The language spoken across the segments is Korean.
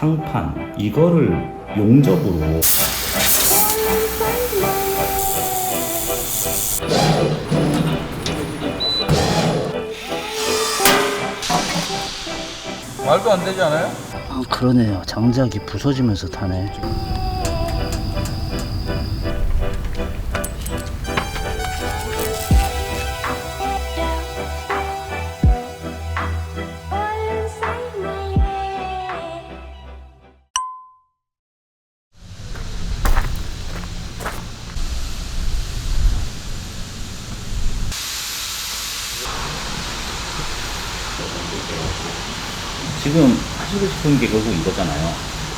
상판 이거를 용접으로. 말도 안 되지 않아요? 아 그러네요. 장작이 부서지면서 타네 지금 하시고 싶은 게 결국 이거잖아요.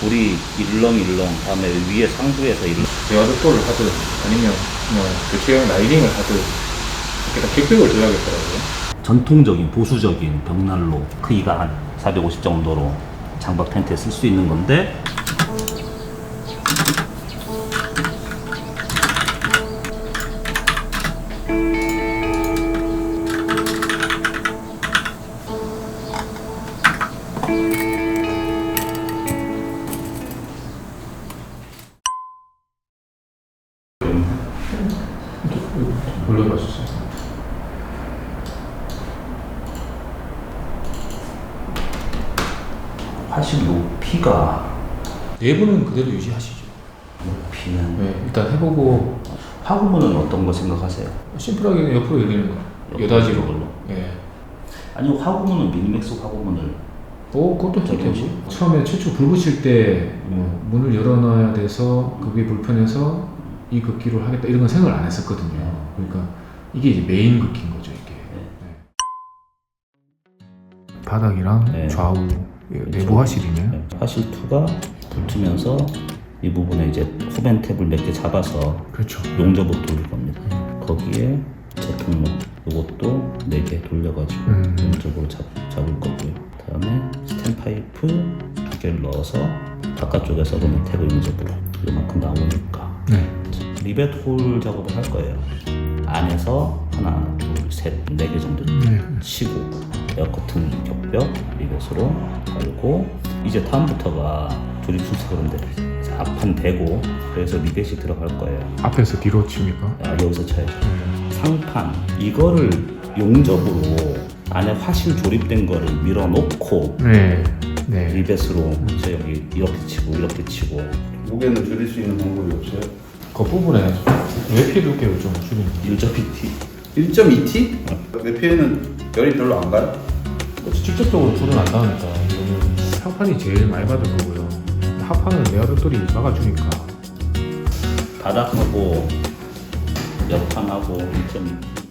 우리 일렁일렁 다음에 위에 상부에서 일렁 대화도토를 하든 아니면 뭐 교체형 라이딩을 하든 이렇게 다 객백을 들어가겠더라고요. 전통적인 보수적인 벽난로 크기가 한 450 정도로 장박 텐트에 쓸 수 있는 건데 내부는 그대로 유지하시죠. 높이는 네, 일단 해보고 화구문은 어떤 거 생각하세요? 심플하게 옆으로 열리는 거. 걸로. 예. 아니 화구문은 미니맥스 화구문을 오, 그것도 저기. 뭐지? 처음에 최초 불 붙일 때 뭐, 문을 열어놔야 돼서 그게 불편해서 이 긋기로 하겠다 이런 건 생각을 안 했었거든요. 그러니까 이게 이제 메인 긋기인 거죠, 이게. 네. 바닥이랑 네. 좌우 내부 화실이네. 네, 화실 2가 붙으면서 이 부분에 이제 후벤 탭을 몇 개 잡아서 그렇죠. 용접으로 돌릴 겁니다. 거기에 제통로 이것도 4개 돌려가지고 음. 용접으로 잡, 잡을 거고요. 그다음에 스텐 파이프 두 개를 넣어서 바깥쪽에서 그러면 탭을 용접으로 이만큼 나오니까 네. 리벳 홀 작업을 할 거예요. 안에서 하나, 둘, 셋, 네 개 정도 네. 치고 에어커튼 격벽 리벳으로 달고 이제 다음부터가 조립 순서인데 앞판 대고 그래서 리벳이 들어갈 거예요. 앞에서 뒤로 칩니까? 아, 여기서 쳐야죠. 네. 상판 이거를 용접으로 안에 화실 조립된 거를 밀어놓고 네. 네. 리벳으로 저 여기 이렇게 치고 이렇게 치고 무게는 줄일 수 있는 방법이 없어요? 겉부분에 외피 두께를 좀 줄이는 거. 1.2T 1.2T? 외피에는 열이 별로 안 가요? 그렇지, 직접적으로 불은 안 나오니까 이거는 상판이 제일 많이 받을 거고요. 하판은 내화돌돌이 막아주니까 바닥하고 옆판하고 1.2T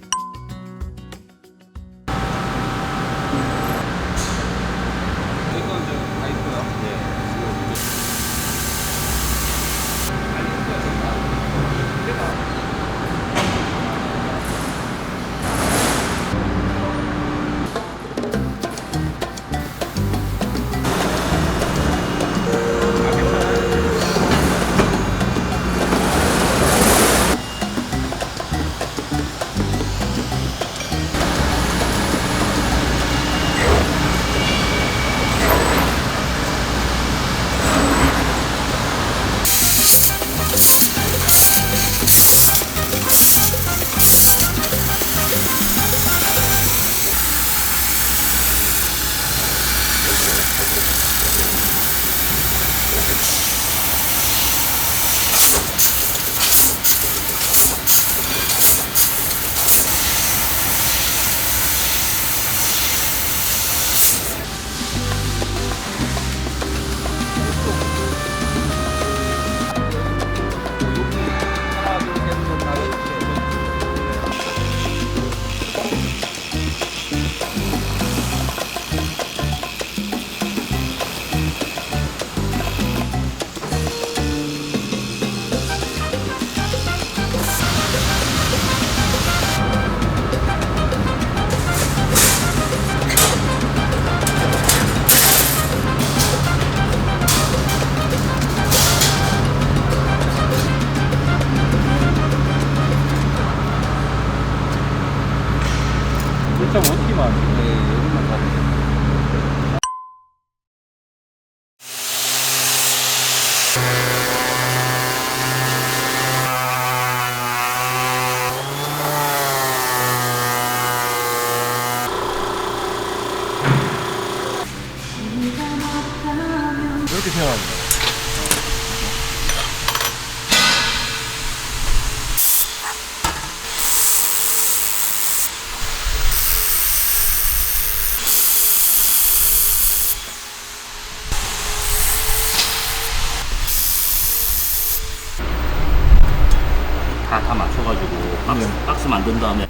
다, 다 맞춰가지고 박스, 박스 만든 다음에.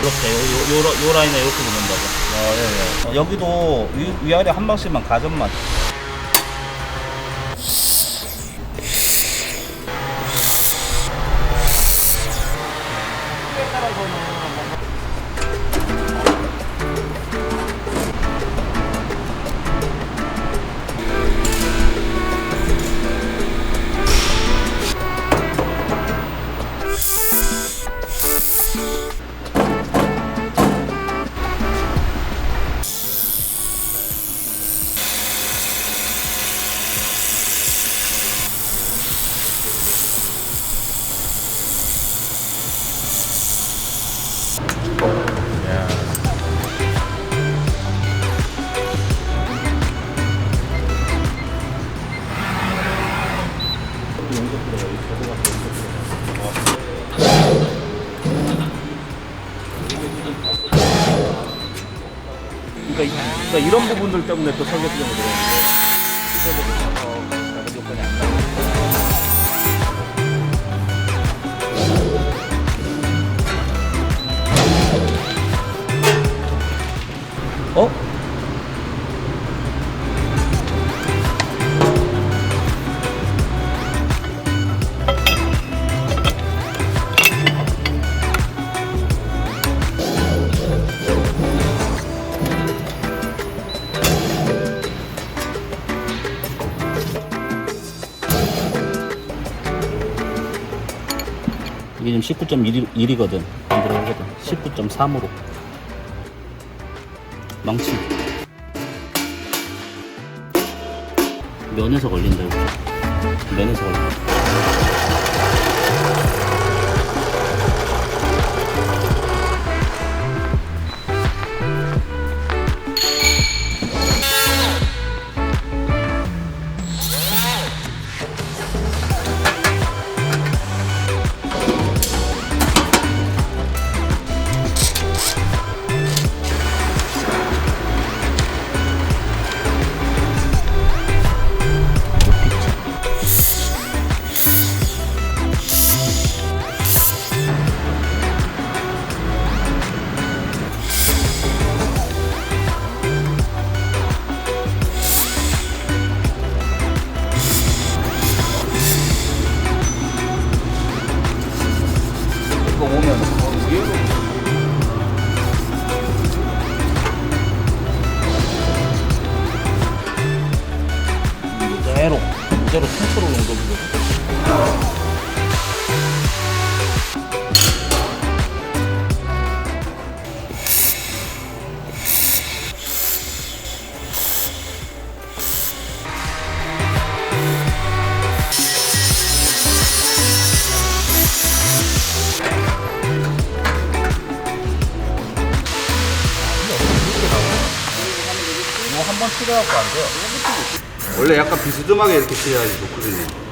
이렇게 요, 요, 요, 요 라인에 이렇게 어, 여기도 위, 위아래 한 방씩만 가점만 때문에 또 설계 비용이 들어오 19.1이거든. 안 들어가거든. 19.3으로. 망치. 면에서 걸린다, 이거. 면에서 걸린다. 2.5 2.5 3kg 정도입니다. 한번 치료하고 안 돼요. 원래 약간 비스듬하게 이렇게 칠해야지 좋거든요.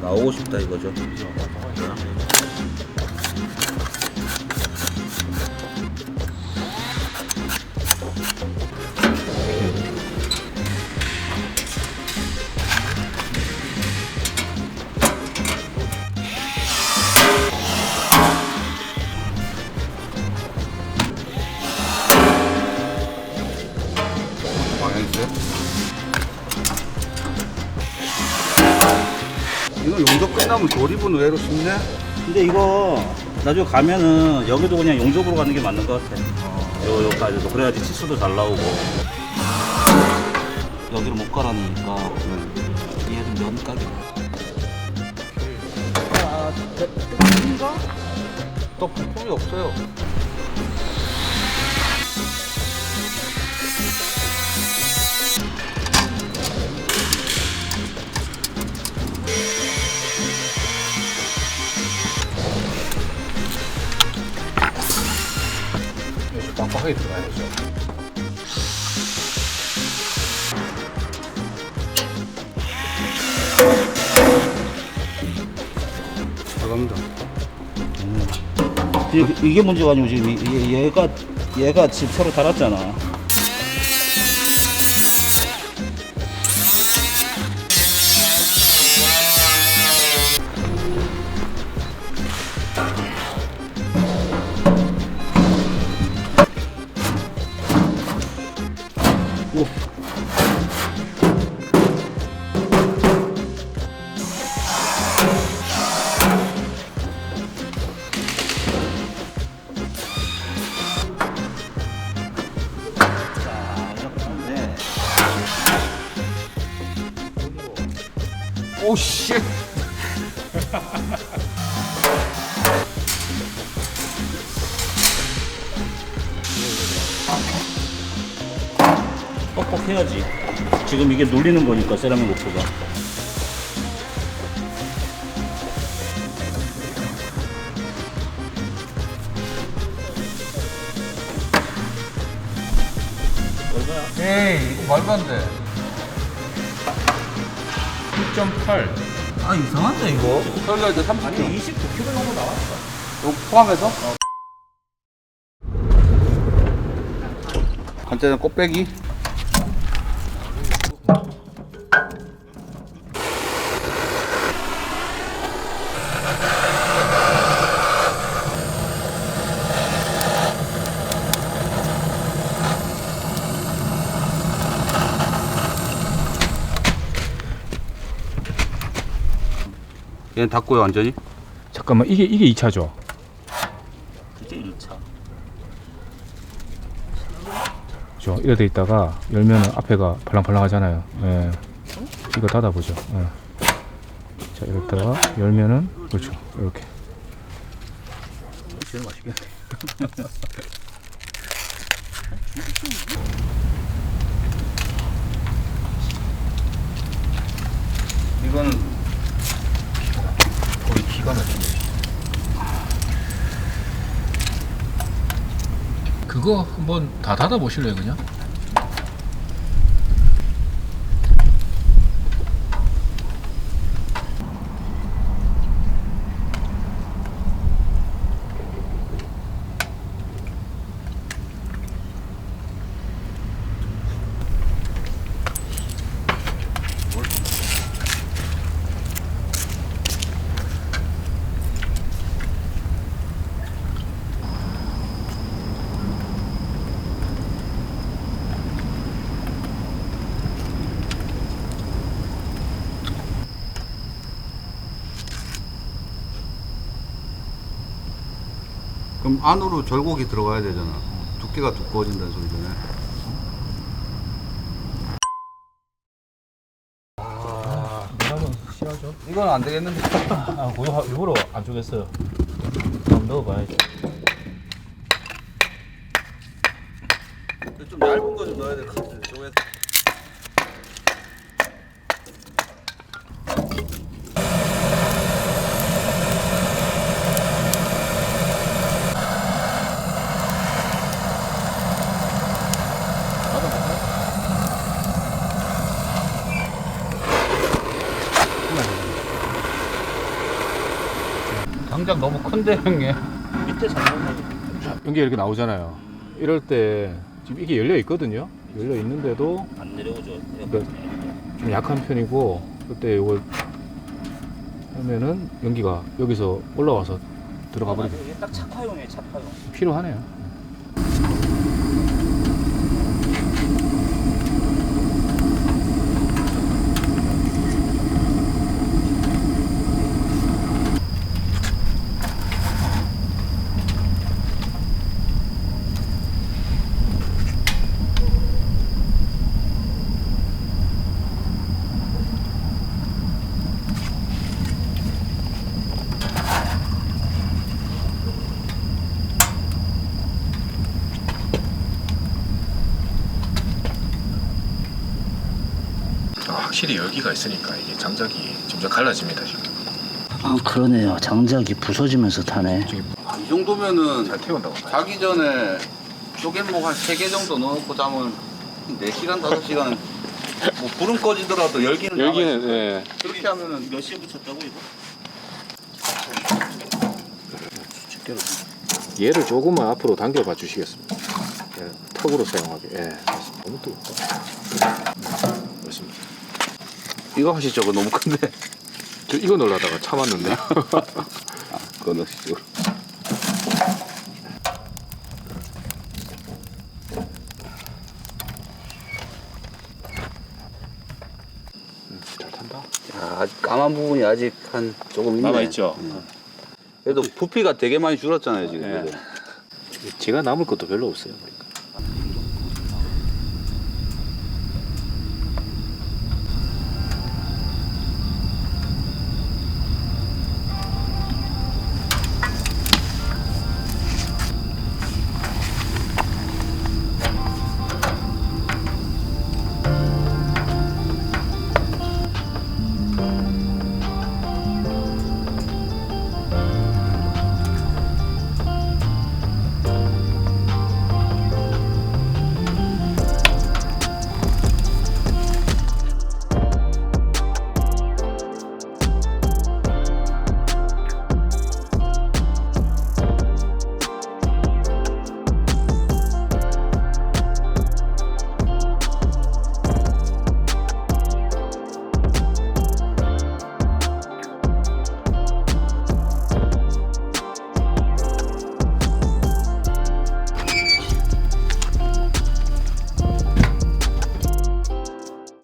나오고 싶다 이거죠 1분 외로 쉽네? 근데 이거 나중에 가면은 여기도 그냥 용접으로 가는 게 맞는 것 같아. 요, 요까지도. 그래야지 치수도 잘 나오고. 여기로 못 가라니까 얘는 면 가게. 떡볶이 없어요. 빡빡하게 들어가야죠. 들어갑니다. 이게, 이게 문제가 아니고 지금 이- 얘, 얘가 얘가 지금 새로 달았잖아. 오, 씨! 뻑뻑 해야지. 지금 이게 눌리는 거니까 세라믹 로프가. 에이, 이거 말도 안 돼. 6.8. 아 이상한데 이거. 설날 이제 30kg. 아니 29kg 정도 나왔어. 이거 포함해서? 간단한 꽃배기. 얘는 닫고요 완전히. 잠깐만 이게 이게 2차죠. 이게 1차. 그죠? 이래 돼 있다가 열면 앞에가 발랑발랑하잖아요. 예. 이거 닫아보죠. 예. 자 이랬다가 열면은 그렇죠. 이렇게. 제일 맛있겠네. 이거는 우리 기가 막히네. 그거 한번 다 닫아 보실래요, 그냥? 안으로 절곡이 들어가야 되잖아. 두께가 두꺼워진다는. 싫어하죠? 이건 안 되겠는데. 아, 고요 일부러 안 주겠어요. 한번 넣어봐야지. 좀 얇은 거 좀 넣어야 될 것 같은데. 저거 에 당장 너무 큰데 형님. 밑에 잠깐만. 연기 이렇게 나오잖아요. 이럴 때 지금 이게 열려 있거든요. 열려 있는데도 안 내려오죠. 네. 좀 약한 편이고 그때 이걸 하면은 연기가 여기서 올라와서 들어가 버리게 이게 딱 차파용이에요, 차파용. 필요하네요. 확실히 열기가 있으니까 이게 장작이 점점 갈라집니다 지금. 아 그러네요. 장작이 부서지면서 타네. 이 정도면은 잘 태운다고. 자기 전에 쪼개목 한 3개 정도 넣어놓고 자면 4시간, 5시간 뭐 불은 꺼지더라도 열기는 열기는 예. 그렇게 하면은 몇 시에 붙였다고 이거? 얘를 조금만 앞으로 당겨봐 주시겠습니다. 예, 턱으로 사용하게. 예. 너무 뜨겁다. 이거 하시죠 그거 너무 큰데 저 이거 넣으려다가 참았는데. 그거 넣으시죠 잘 탄다. 야, 아직 까만 부분이 아직 한 조금 있네 남아있죠? 예. 그래도 부피가 되게 많이 줄었잖아요 지금 예. 그죠? 제가 남을 것도 별로 없어요. 그러니까.